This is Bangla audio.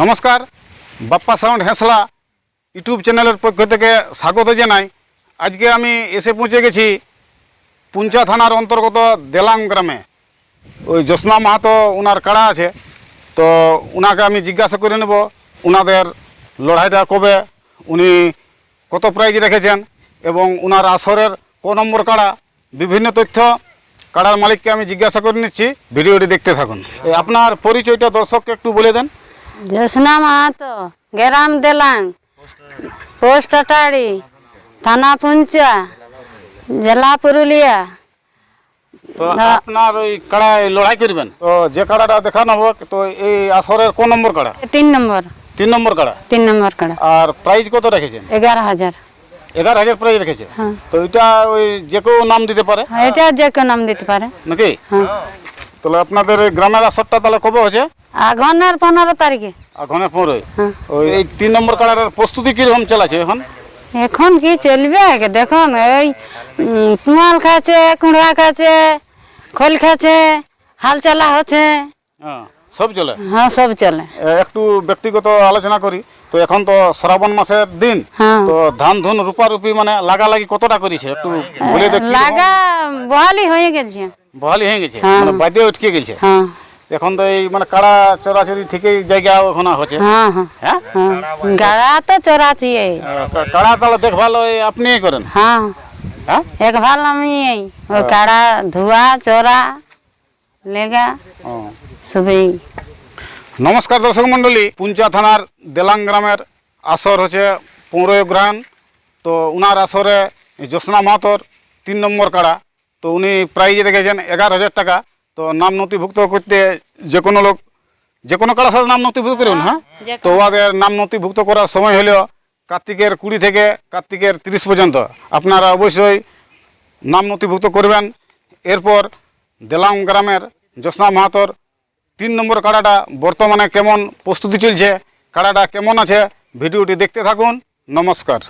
নমস্কার, বাপ্পা সাউন্ড হেঁসলা ইউটিউব চ্যানেলের পক্ষ থেকে স্বাগত জানাই। আজকে আমি এসে পৌঁছে গেছি পুঞ্চা থানার অন্তর্গত দেলাং গ্রামে। ওই জ্যোৎস্না মাহাতো ওনার কাড়া আছে, তো ওনাকে আমি জিজ্ঞাসা করে নেব ওনাদের লড়াইটা কবে, উনি কত প্রাইজ রেখেছেন এবং ওনার আসরের ক নম্বর কাড়া, বিভিন্ন তথ্য কাড়ার মালিককে আমি জিজ্ঞাসা করে নিচ্ছি, ভিডিওটি দেখতে থাকুন। আপনার পরিচয়টা দর্শককে একটু বলে দেন। জ্যোৎস্না মাহাতো গ্রাম দেলাং পোস্ট আটাড়ি থানা পুঞ্চা জেলা পুরুলিয়া। তো আপনার ওই কাড়ায় লড়াই করবেন? তো যে কাড়াটা দেখানো হবে তো এই আসরের কোন নম্বর কাড়া? তিন নম্বর। তিন নম্বর কাড়া? তিন নম্বর কাড়া। আর প্রাইজ কত রেখেছেন? এগারো হাজার। এগারো হাজার প্রাইজ রেখেছে হ্যাঁ। তো এটা ওই যে কেউ নাম দিতে পারে? এটা যে কেউ নাম দিতে পারে। নাকি? হ্যাঁ। তাহলে আপনাদের গ্রামের আসরটা তাহলে কবে হচ্ছে আগুনের পনেরো তারিখে। আঘনে পরে হ্যাঁ। ওই এই তিন নম্বর কাড়ার প্রস্তুতি কীরকম চালাচ্ছে এখন? এখন কি চলবে? দেখুন উম, পুয়াল খাচ্ছে কুঁড়া খাচ্ছে খোল খাচ্ছে হাল চালা হচ্ছে। হ্যাঁ সব চলে? হ্যাঁ সব চলে। একটু ব্যক্তিগত আলোচনা করি। তো এখন তো শ্রাবণ মাসের দিন। হ্যাঁ। তো ধান ধুন রূপারূপি মানে লাগালাগি কতটা করেছে? একটু বলে লাগা বহালি হয়ে গেছে। বহালি হয়ে গেছে হ্যাঁ। মানে বাদে উঠকে গেছে। হ্যাঁ। এখন তো এই মানে কাড়া চড়াচড়ি ঠিকই জায়গা ওখানে হচ্ছে। হ্যাঁ হ্যাঁ। হ্যাঁ? হ্যাঁ। গাড়া তো কা- কাড়া তাহলে দেখভাল ওই আপনিই করেন। হ্যাঁ। হ্যাঁ? এক আমি। ওই কাড়া ধোয়া চড়া লেগা সবই। নমস্কার দর্শক মণ্ডলী পুঞ্চা থানার দেলাং গ্রামের আসর হচ্ছে পনেরোই গ্রহণ তো উনার আসরে জ্যোৎস্না মাহাতর তিন নম্বর কাড়া। তো উনি প্রাইজ রেখেছেন এগারো হাজার টাকা। তো নাম নথিভুক্ত করতে যে কোনো লোক যে কোনো কারোর সাথে নাম নথিভুক্ত করুন হ্যাঁ? তো ওদের নাম নথিভুক্ত করার সময় হলো কার্তিকের কুড়ি থেকে কার্তিকের তিরিশ পর্যন্ত আপনারা অবশ্যই নাম নথিভুক্ত করবেন। এরপর দেলাম গ্রামের জ্যোৎস্না মাহাতর তিন নম্বর কাড়াটা বর্তমানে কেমন প্রস্তুতি চলছে কাড়াটা কেমন আছে ভিডিওটি দেখতে থাকুন। নমস্কার।